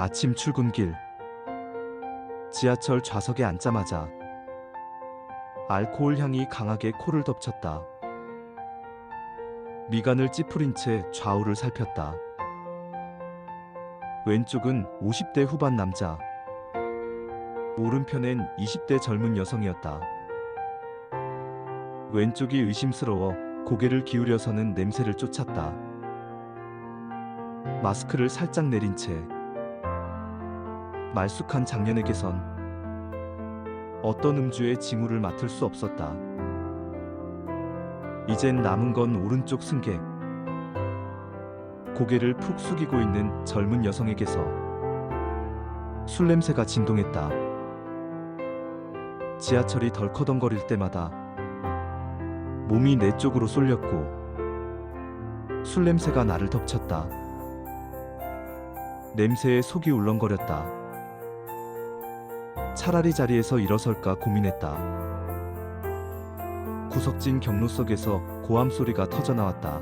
아침 출근길 지하철 좌석에 앉자마자 알코올 향이 강하게 코를 덮쳤다. 미간을 찌푸린 채 좌우를 살폈다. 왼쪽은 50대 후반 남자, 오른편엔 20대 젊은 여성이었다. 왼쪽이 의심스러워 고개를 기울여서는 냄새를 쫓았다. 마스크를 살짝 내린 채 말쑥한 장년에게선 어떤 음주의 징후를 맡을 수 없었다. 이젠 남은 건 오른쪽 승객. 고개를 푹 숙이고 있는 젊은 여성에게서 술 냄새가 진동했다. 지하철이 덜커덩거릴 때마다 몸이 내 쪽으로 쏠렸고 술 냄새가 나를 덮쳤다. 냄새에 속이 울렁거렸다. 차라리 자리에서 일어설까 고민했다. 구석진 경로 속에서 고함 소리가 터져 나왔다.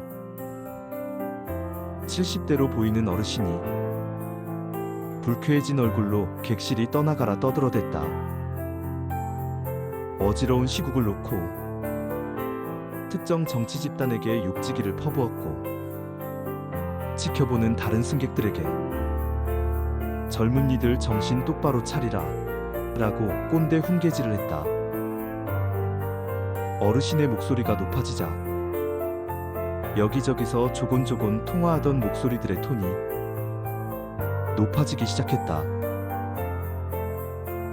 70대로 보이는 어르신이 불쾌해진 얼굴로 객실이 떠나가라 떠들어댔다. 어지러운 시국을 놓고 특정 정치 집단에게 욕지기를 퍼부었고 지켜보는 다른 승객들에게 젊은이들 정신 똑바로 차리라 라고 꼰대 훈계질을 했다. 어르신의 목소리가 높아지자 여기저기서 조곤조곤 통화하던 목소리들의 톤이 높아지기 시작했다.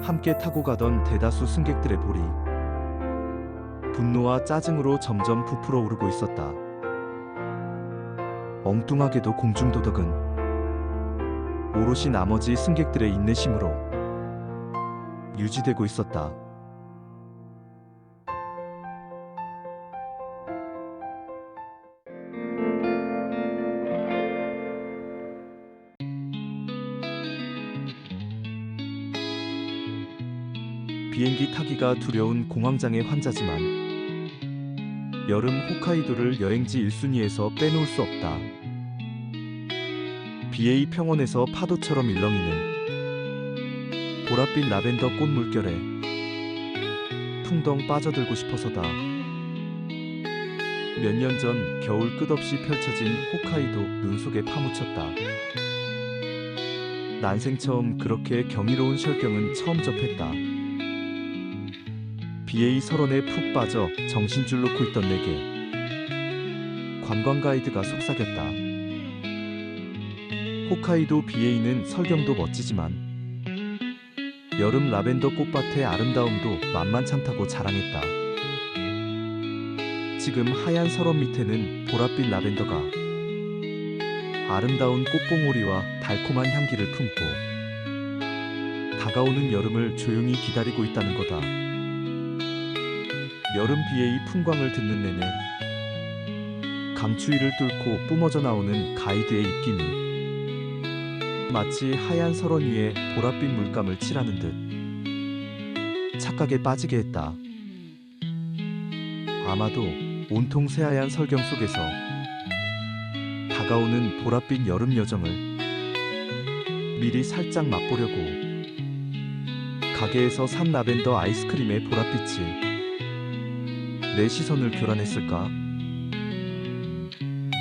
함께 타고 가던 대다수 승객들의 볼이 분노와 짜증으로 점점 부풀어 오르고 있었다. 엉뚱하게도 공중도덕은 오롯이 나머지 승객들의 인내심으로 유지되고 있었다. 비행기 타기가 두려운 공황장애 환자지만 여름 홋카이도를 여행지 1순위에서 빼놓을 수 없다. BA 평원에서 파도처럼 일렁이는 보랏빛 라벤더 꽃 물결에 풍덩 빠져들고 싶어서다. 몇 년 전 겨울 끝없이 펼쳐진 홋카이도 눈 속에 파묻혔다. 난생 처음 그렇게 경이로운 철경은 처음 접했다. BA 설원에 푹 빠져 정신줄 놓고 있던 내게 관광 가이드가 속삭였다. 홋카이도 BA는 설경도 멋지지만 여름 라벤더 꽃밭의 아름다움도 만만찮다고 자랑했다. 지금 하얀 설원 밑에는 보랏빛 라벤더가 아름다운 꽃봉오리와 달콤한 향기를 품고 다가오는 여름을 조용히 기다리고 있다는 거다. 여름 비의 풍광을 듣는 내내 강추위를 뚫고 뿜어져 나오는 가이드의 입김이 마치 하얀 설원 위에 보랏빛 물감을 칠하는 듯 착각에 빠지게 했다. 아마도 온통 새하얀 설경 속에서 다가오는 보랏빛 여름 여정을 미리 살짝 맛보려고 가게에서 산 라벤더 아이스크림의 보랏빛이 내 시선을 교란했을까?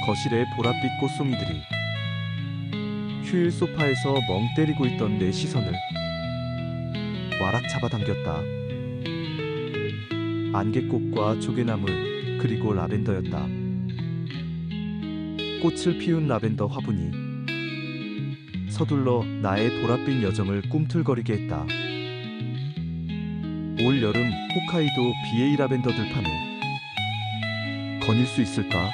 거실의 보랏빛 꽃송이들이 휴일 소파에서 멍 때리고 있던 내 시선을 와락 잡아당겼다. 안개꽃과 조개나물 그리고 라벤더였다. 꽃을 피운 라벤더 화분이 서둘러 나의 보랏빛 여정을 꿈틀거리게 했다. 올 여름 홋카이도 BA 라벤더 들판을 거닐 수 있을까?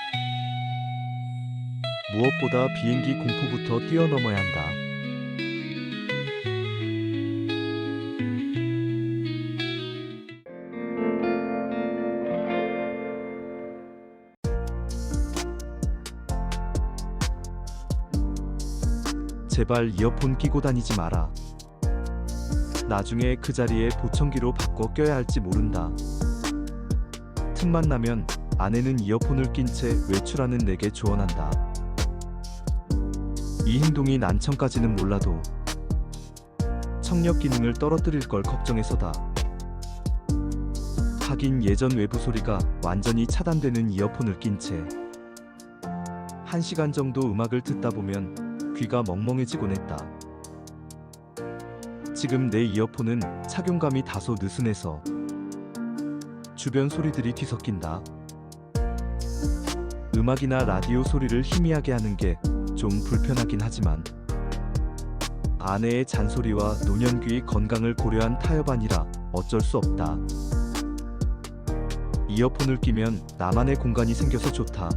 무엇보다 비행기 공포부터 뛰어넘어야 한다. 제발 이어폰 끼고 다니지 마라. 나중에 그 자리에 보청기로 바꿔 껴야 할지 모른다. 틈만 나면 아내는 이어폰을 낀 채 외출하는 내게 조언한다. 이 행동이 난청까지는 몰라도 청력 기능을 떨어뜨릴 걸 걱정해서다. 하긴 예전 외부 소리가 완전히 차단되는 이어폰을 낀 채 1시간 정도 음악을 듣다 보면 귀가 멍멍해지곤 했다. 지금 내 이어폰은 착용감이 다소 느슨해서 주변 소리들이 뒤섞인다. 음악이나 라디오 소리를 희미하게 하는 게 좀 불편하긴 하지만 아내의 잔소리와 노년귀의 건강을 고려한 타협안이라 어쩔 수 없다. 이어폰을 끼면 나만의 공간이 생겨서 좋다.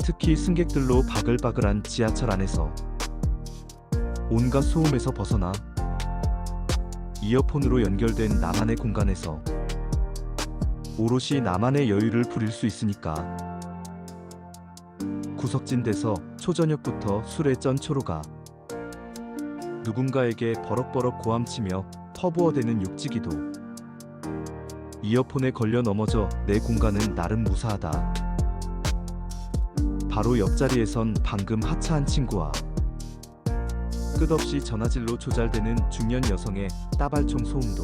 특히 승객들로 바글바글한 지하철 안에서 온갖 소음에서 벗어나 이어폰으로 연결된 나만의 공간에서 오롯이 나만의 여유를 부릴 수 있으니까. 구석진 데서 초저녁부터 술에 쩐 초로가. 누군가에게 버럭버럭 고함치며 퍼부어대는 육지기도. 이어폰에 걸려 넘어져 내 공간은 나름 무사하다. 바로 옆자리에선 방금 하차한 친구와 끝없이 전화질로 조잘되는 중년 여성의 따발총 소음도.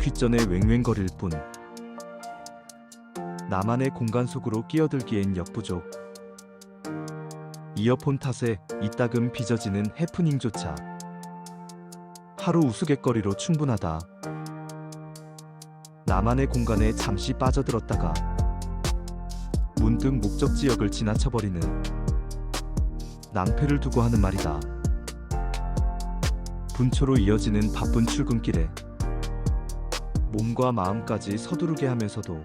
귓전에 왱왱거릴 뿐 나만의 공간 속으로 끼어들기엔 역부족. 이어폰 탓에 이따금 빚어지는 해프닝조차. 하루 우스갯거리로 충분하다. 나만의 공간에 잠시 빠져들었다가 문득 목적 지역을 지나쳐버리는 낭패를 두고 하는 말이다. 분초로 이어지는 바쁜 출근길에 몸과 마음까지 서두르게 하면서도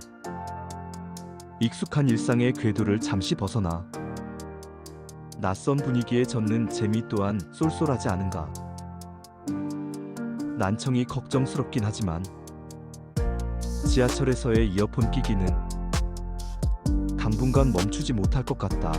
익숙한 일상의 궤도를 잠시 벗어나 낯선 분위기에 젖는 재미 또한 쏠쏠하지 않은가. 난청이 걱정스럽긴 하지만 지하철에서의 이어폰 끼기는 당분간 멈추지 못할 것 같다.